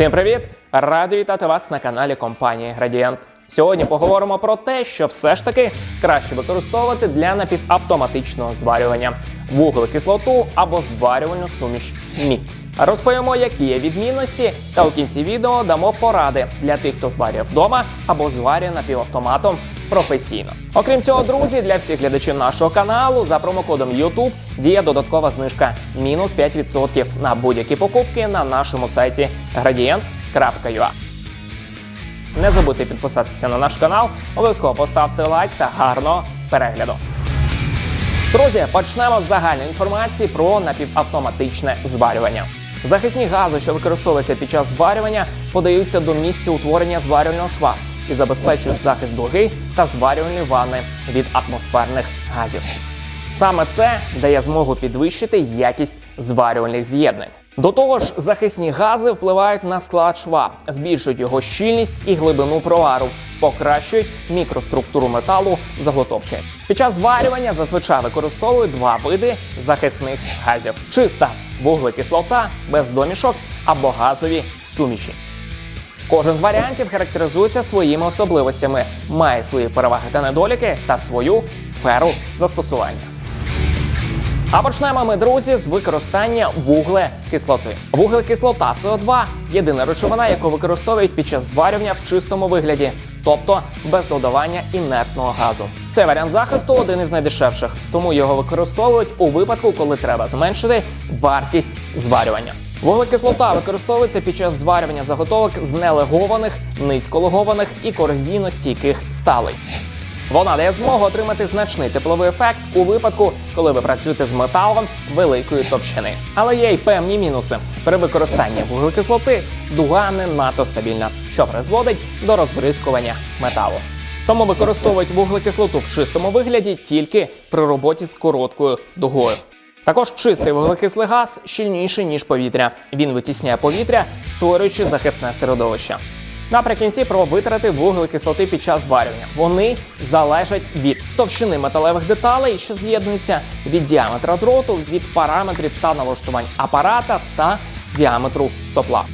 Всім привіт! Радий вітати вас на каналі компанії Градієнт. Сьогодні поговоримо про те, що все ж таки краще використовувати для напівавтоматичного зварювання вуглекислоту або зварювальну суміш мікс. Розповімо, які є відмінності, та у кінці відео дамо поради для тих, хто зварює вдома або зварює напівавтоматом професійно. Окрім цього, друзі, для всіх глядачів нашого каналу за промокодом YouTube діє додаткова знижка мінус 5% на будь-які покупки на нашому сайті gradient.ua. Не забудьте підписатися на наш канал, обов'язково поставте лайк та гарного перегляду. Друзі, почнемо з загальної інформації про напівавтоматичне зварювання. Захисні гази, що використовуються під час зварювання, подаються до місця утворення зварювального шва і забезпечують захист дуги та зварювальної ванни від атмосферних газів. Саме це дає змогу підвищити якість зварювальних з'єднань. До того ж, захисні гази впливають на склад шва, збільшують його щільність і глибину провару, покращують мікроструктуру металу заготовки. Під час зварювання зазвичай використовують два види захисних газів: чиста вуглекислота без домішок або газові суміші. Кожен з варіантів характеризується своїми особливостями, має свої переваги та недоліки та свою сферу застосування. А почнемо ми, друзі, з використання вуглекислоти. Вуглекислота СО2 – єдина речовина, яку використовують під час зварювання в чистому вигляді, тобто без додавання інертного газу. Цей варіант захисту один із найдешевших, тому його використовують у випадку, коли треба зменшити вартість зварювання. Вуглекислота використовується під час зварювання заготовок з нелегованих, низьколегованих і корозійностійких сталей. Вона дає змогу отримати значний тепловий ефект у випадку, коли ви працюєте з металом великої товщини. Але є й певні мінуси. При використанні вуглекислоти дуга не надто стабільна, що призводить до розбризкування металу. Тому використовують вуглекислоту в чистому вигляді тільки при роботі з короткою дугою. Також чистий вуглекислий газ щільніший ніж повітря. Він витісняє повітря, створюючи захисне середовище. Наприкінці про витрати вуглекислоти під час зварювання. Вони залежать від товщини металевих деталей, що з'єднуються, від діаметра дроту, від параметрів та налаштувань апарата та діаметру сопла.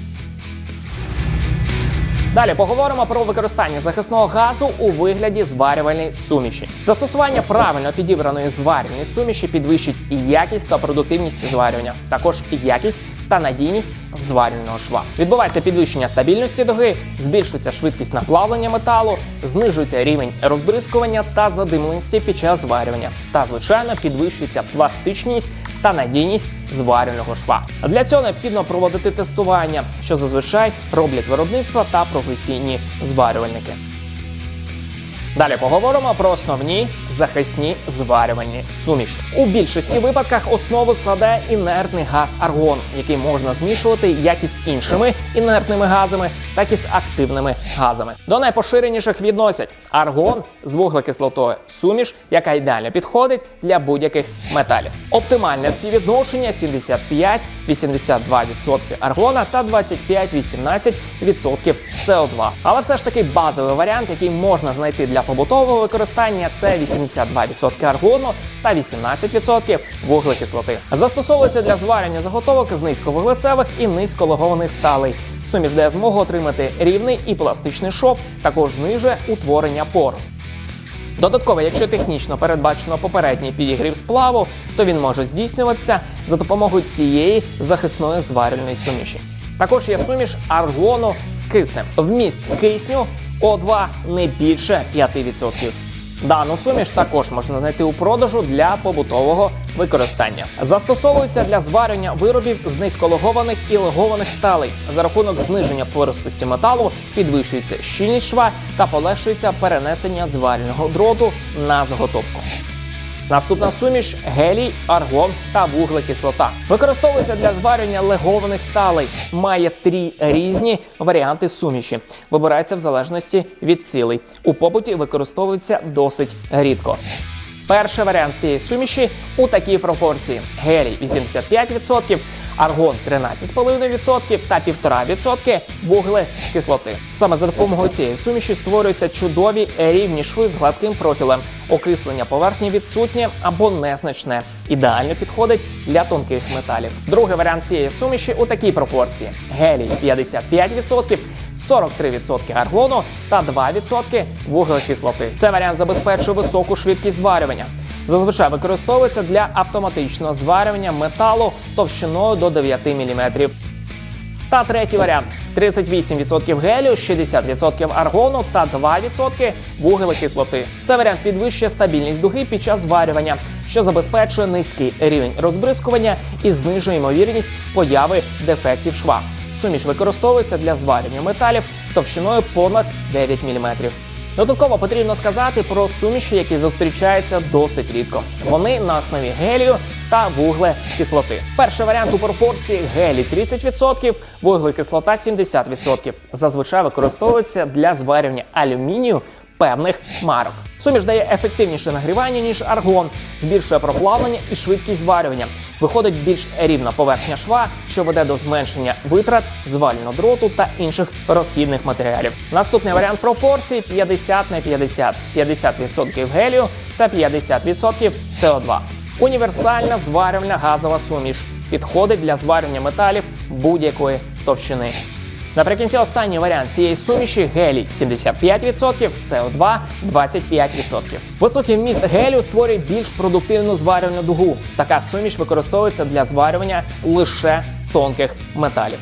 Далі поговоримо про використання захисного газу у вигляді зварювальної суміші. Застосування правильно підібраної зварювальної суміші підвищить і якість та продуктивність зварювання, також і якість та надійність зварювального шва. Відбувається підвищення стабільності дуги, збільшується швидкість наплавлення металу, знижується рівень розбризкування та задимленості під час зварювання. Та, звичайно, підвищується пластичність та надійність зварювального шва. Для цього необхідно проводити тестування, що зазвичай роблять виробництва та професійні зварювальники. Далі поговоримо про основні захисні зварювальні суміші. У більшості випадках основу складає інертний газ аргон, який можна змішувати як із іншими інертними газами, так і з активними газами. До найпоширеніших відносять аргон з вуглекислотою, суміш, яка ідеально підходить для будь-яких металів. Оптимальне співвідношення 75-82% аргона та 25-18% СО2. Але все ж таки базовий варіант, який можна знайти для побутового використання, це 82% аргону та 18% вуглекислоти. Застосовується для зварення заготовок з низьковуглецевих і низькологованих сталей. Суміш дає змогу отримати рівний і пластичний шов, також знижує утворення пор. Додатково, якщо технічно передбачено попередній підігрів сплаву, то він може здійснюватися за допомогою цієї захисної зварювальної суміші. Також є суміш аргону з киснем. Вміст кисню О2 не більше 5%. Дану суміш також можна знайти у продажу для побутового використання. Застосовується для зварювання виробів з низькологованих і легованих сталей. За рахунок зниження пористості металу підвищується щільність шва та полегшується перенесення зварювального дроту на заготовку. Наступна суміш гелій, аргон та вуглекислота. Використовується для зварювання легованих сталей. Має три різні варіанти суміші. Вибирається в залежності від цілей. У побуті використовується досить рідко. Перший варіант цієї суміші у такій пропорції: гелій 85%, аргон 13,5% та 1,5% вуглекислоти. Саме за допомогою цієї суміші створюються чудові рівні шви з гладким профілем. Окислення поверхні відсутнє або незначне. Ідеально підходить для тонких металів. Другий варіант цієї суміші у такій пропорції: гелій 55%, 43% аргону та 2% вуглекислоти. Цей варіант забезпечує високу швидкість зварювання. Зазвичай використовується для автоматичного зварювання металу товщиною до 9 мм. Та третій варіант: 38% гелію, 60% аргону та 2% вуглекислоти. Це варіант підвищує стабільність дуги під час зварювання, що забезпечує низький рівень розбризкування і знижує ймовірність появи дефектів шва. Суміш використовується для зварювання металів товщиною понад 9 мм. Додатково потрібно сказати про суміші, які зустрічаються досить рідко. Вони на основі гелію та вуглекислоти. Перший варіант у пропорції гелій 30%, вуглекислота 70%. Зазвичай використовується для зварювання алюмінію певних марок. Суміш дає ефективніше нагрівання, ніж аргон, збільшує проплавлення і швидкість зварювання. Виходить більш рівна поверхня шва, що веде до зменшення витрат, звального дроту та інших розхідних матеріалів. Наступний варіант пропорцій 50 на 50. 50% гелію та 50% СО2. Універсальна зварювальна газова суміш підходить для зварювання металів будь-якої товщини. Наприкінці останній варіант цієї суміші гелій 75%, СО2 25%. Високий вміст гелію створює більш продуктивну зварювальну дугу. Така суміш використовується для зварювання лише тонких металів.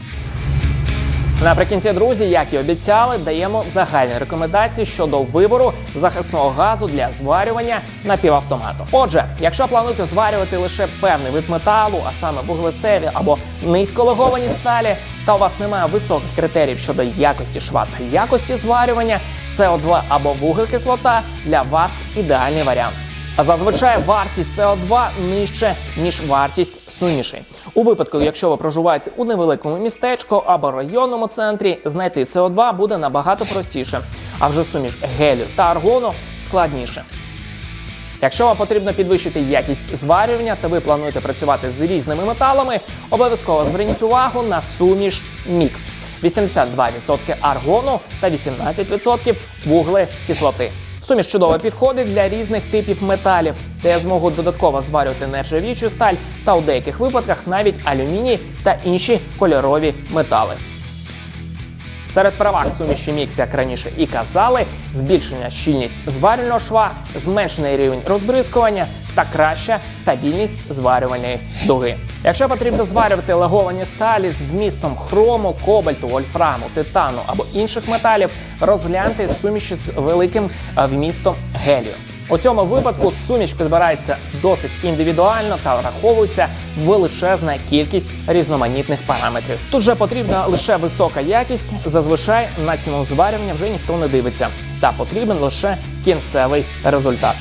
Наприкінці, друзі, як і обіцяли, даємо загальні рекомендації щодо вибору захисного газу для зварювання напівавтомату. Отже, якщо плануєте зварювати лише певний вид металу, а саме вуглецеві або низьколеговані сталі, та у вас немає високих критеріїв щодо якості шва та якості зварювання, СО2 або вуглекислота для вас ідеальний варіант. А зазвичай вартість СО2 нижче, ніж вартість суміші. У випадку, якщо ви проживаєте у невеликому містечку або районному центрі, знайти СО2 буде набагато простіше, а вже суміш гелю та аргону складніше. Якщо вам потрібно підвищити якість зварювання та ви плануєте працювати з різними металами, обов'язково зверніть увагу на суміш мікс. 82% аргону та 18% вуглекислоти. Суміш чудово підходить для різних типів металів, де змогу додатково зварювати нержавічу сталь та у деяких випадках навіть алюміній та інші кольорові метали. Серед переваг суміші мікс, як раніше і казали, збільшення щільність зварювального шва, зменшений рівень розбризкування та краща стабільність зварювальної дуги. Якщо потрібно зварювати леговані сталі з вмістом хрому, кобальту, вольфраму, титану або інших металів, розгляньте суміші з великим е, вмістом гелію. У цьому випадку суміш підбирається досить індивідуально та враховується величезна кількість різноманітних параметрів. Тут же потрібна лише висока якість. Зазвичай на ціну зварювання вже ніхто не дивиться, та потрібен лише кінцевий результат.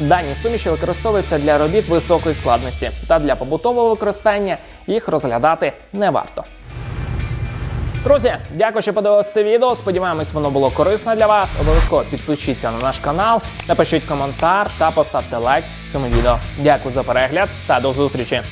Дані суміші використовуються для робіт високої складності, та для побутового використання їх розглядати не варто. Друзі, дякую, що подивилися це відео. Сподіваємось, воно було корисно для вас. Обов'язково підпишіться на наш канал, напишіть коментар та поставте лайк цьому відео. Дякую за перегляд та до зустрічі.